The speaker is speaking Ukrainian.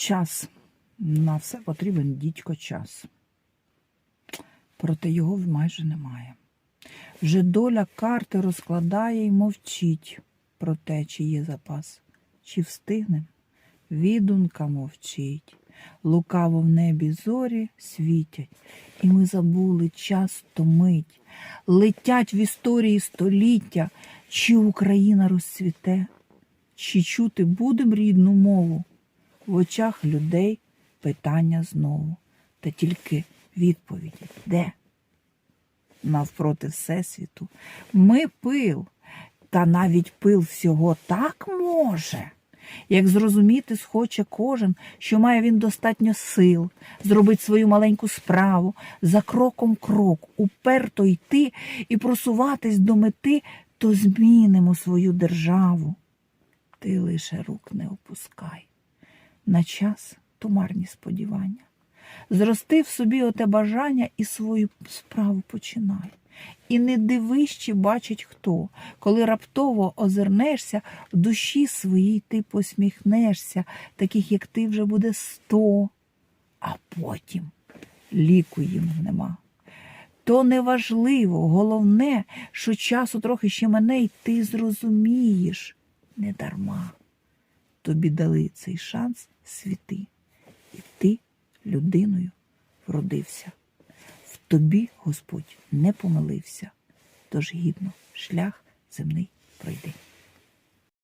Час. На все потрібен дідько час. Проте його майже немає. Вже доля карти розкладає й мовчить про те, чи є запас, чи встигнем. Відунка мовчить, лукаво в небі зорі світять, і ми забули час томить. Летять в історії століття, чи Україна розцвіте, чи чути будем рідну мову. В очах людей питання знову, та тільки відповіді де? Навпроти Всесвіту. Ми пил, та навіть пил всього так може. Як зрозуміти схоче кожен, що має він достатньо сил зробити свою маленьку справу, за кроком крок, уперто йти і просуватись до мети, то змінимо свою державу. Ти лише рук не опускай. На час то марні сподівання. Зрости в собі оте бажання і свою справу починай. І не дивись, чи бачить хто, коли раптово озирнешся, в душі своїй ти посміхнешся, таких, як ти, вже буде сто, а потім ліку їм нема. То неважливо, головне, що часу трохи ще мене, і ти зрозумієш не дарма. Тобі дали цей шанс світи, і ти людиною вродився. В тобі Господь не помилився, тож гідно шлях земний пройди.